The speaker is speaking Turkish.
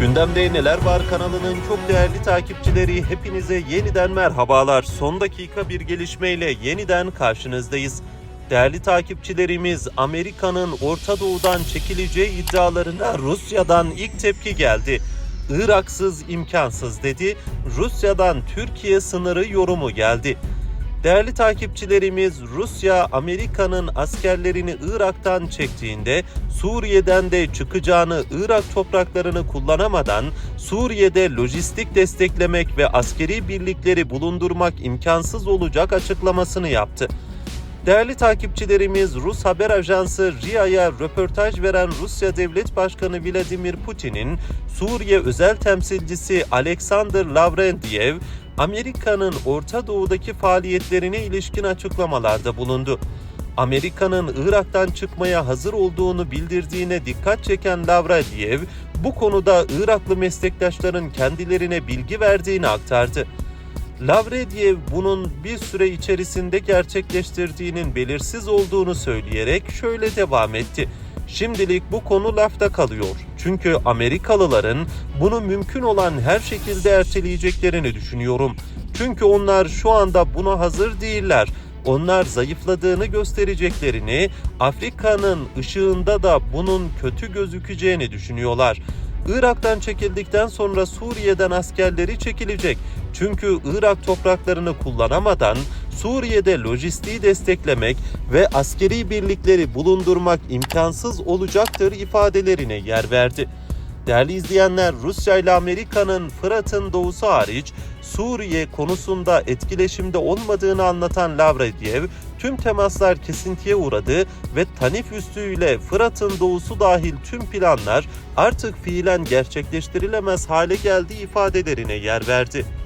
Gündemde Neler Var kanalının çok değerli takipçileri hepinize yeniden merhabalar. Son dakika bir gelişmeyle yeniden karşınızdayız. Değerli takipçilerimiz Amerika'nın Orta Doğu'dan çekileceği iddialarına Rusya'dan ilk tepki geldi. Iraksız imkansız dedi. Rusya'dan Türkiye sınırı yorumu geldi. Değerli takipçilerimiz Rusya Amerika'nın askerlerini Irak'tan çektiğinde Suriye'den de çıkacağını Irak topraklarını kullanamadan Suriye'de lojistik desteklemek ve askeri birlikleri bulundurmak imkansız olacak açıklamasını yaptı. Değerli takipçilerimiz Rus haber ajansı RIA'ya röportaj veren Rusya Devlet Başkanı Vladimir Putin'in Suriye özel temsilcisi Alexander Lavrentiev Amerika'nın Orta Doğu'daki faaliyetlerine ilişkin açıklamalarda bulundu. Amerika'nın Irak'tan çıkmaya hazır olduğunu bildirdiğine dikkat çeken Lavrentiev, bu konuda Iraklı meslektaşların kendilerine bilgi verdiğini aktardı. Lavrentiev bunun bir süre içerisinde gerçekleştirdiğinin belirsiz olduğunu söyleyerek şöyle devam etti. Şimdilik bu konu lafta kalıyor. Çünkü Amerikalıların bunu mümkün olan her şekilde erteleyeceklerini düşünüyorum. Çünkü onlar şu anda buna hazır değiller. Onlar zayıfladığını göstereceklerini, Afrika'nın ışığında da bunun kötü gözükeceğini düşünüyorlar. Irak'tan çekildikten sonra Suriye'den askerleri çekilecek. Çünkü Irak topraklarını kullanamadan Suriye'de lojistiği desteklemek ve askeri birlikleri bulundurmak imkansız olacaktır ifadelerine yer verdi. Değerli izleyenler, Rusya ile Amerika'nın Fırat'ın doğusu hariç Suriye konusunda etkileşimde olmadığını anlatan Lavrentiev, tüm temaslar kesintiye uğradı ve Tanif üssüyle Fırat'ın doğusu dahil tüm planlar artık fiilen gerçekleştirilemez hale geldiği ifadelerine yer verdi.